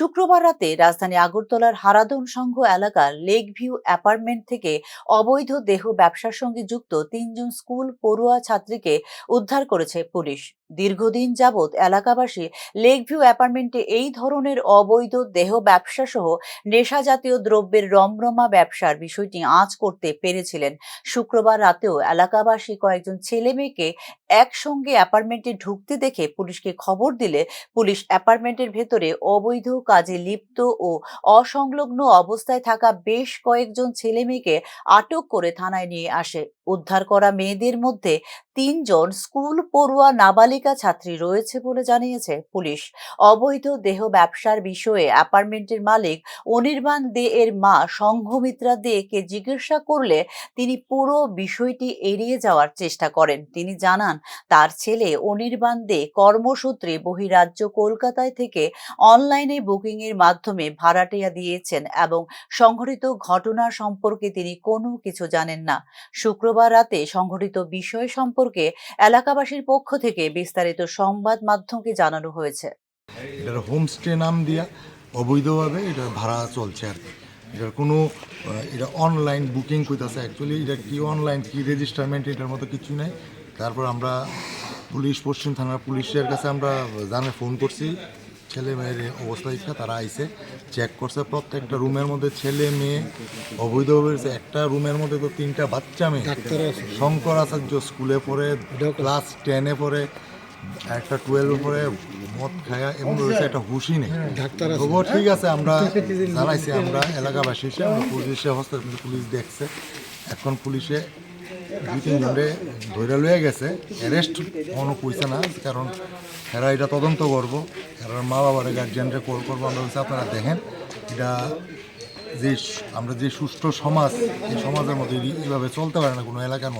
শুক্রবার রাতে রাজধানী আগরতলার হারাদন সংঘ এলাকার লেক ভিউ অ্যাপার্টমেন্ট থেকে অবৈধ দেহ ব্যবসার সঙ্গে যুক্ত তিনজন স্কুল পড়ুয়া ছাত্রীকে উদ্ধার করেছে পুলিশ। দীর্ঘদিন যাবৎ এলাকাবাসী লেক ভিউ অ্যাপার্টমেন্টে এই ধরনের অবৈধ দেহ ব্যবসা সহ নেশা জাতীয় দ্রব্যের রমরমা ব্যবসার বিষয়টি আঁচ করতে পেরেছিলেন। শুক্রবার রাতেও এলাকাবাসী কয়েকজন ছেলে মেয়েকে একসঙ্গে অ্যাপার্টমেন্টে ঢুকতে দেখে পুলিশকে খবর দিলে পুলিশ অ্যাপার্টমেন্টের ভেতরে অবৈধ কাজে লিপ্ত ও অসংলগ্ন অবস্থায় থাকা বেশ কয়েকজন ছেলে মেয়েকে আটক করে থানায় নিয়ে আসে। উদ্ধার করা মেয়েদের মধ্যে তিনজন স্কুল পড়ুয়া নাবালিকা ছাত্রী রয়েছে বলে জানিয়েছে পুলিশ। অবৈধ দেহ ব্যবসার বিষয়ে অ্যাপার্টমেন্টের মালিক অনির্বাণ দে এর মা সংঘমিত্রা দে কে জিজ্ঞাসা করলে তিনি পুরো বিষয়টি এড়িয়ে যাওয়ার চেষ্টা করেন। তিনি জানান, তার ছেলে অনির্বাণ দে কর্মসূত্রে বহিরাজ্য কলকাতায় থেকে অনলাইনে বুকিং এর মাধ্যমে ভাড়াটিয়া দিয়েছেন এবং সংঘটিত ঘটনা সম্পর্কে তিনি কোনো কিছু জানেন না। শুক্রবার রাতে সংঘটিত বিষয় সম্পর্কে এলাকাবাসীর পক্ষ থেকে বিস্তারিত সংবাদ মাধ্যমকে জানানো হয়েছে। এটার হোমস্টে নাম দিয়া অবৈধভাবে এটা ভাড়া চলছে আর কি। এটার কোনো এটা অনলাইন বুকিং করতেছে অ্যাকচুয়ালি এটা কি অনলাইন কি রেজিস্টারমেন্ট এটার মতো কিছু নেই। তারপর আমরা পুলিশ, পশ্চিম থানার পুলিশের কাছে আমরা জানে ফোন করছি। ছেলে মেয়ের অবস্থা ইচ্ছা তারা আইসে চেক করছে। প্রত্যেকটা রুমের মধ্যে ছেলে মেয়ে অবৈধভাবে রয়েছে। একটা রুমের মধ্যে তো তিনটা বাচ্চা মেয়ে। শঙ্কর আচার্য স্কুলে পড়ে ক্লাস টেনে পড়ে একটা টুয়েলভে পড়ে মদ খায়া এবং রয়েছে একটা হুশি নেই। তবুও ঠিক আছে আমরা জানাইছি আমরা এলাকাবাসী হিসেবে পুলিশে হস্তক্ষেপ পুলিশ দেখছে। এখন পুলিশে দুই তিন ধরে লয়ে গেছে। অ্যারেস্ট কোনো কইছে না কারণ এরা এটা তদন্ত করব এরা মা বাবারে গার্জিয়ানরে কল করব আমরা বলছি আপনারা দেখেন এটা যে আমরা যে সুষ্ঠু সমাজ, এই সমাজের মধ্যে এইভাবে চলতে পারে না কোনো এলাকার মধ্যে।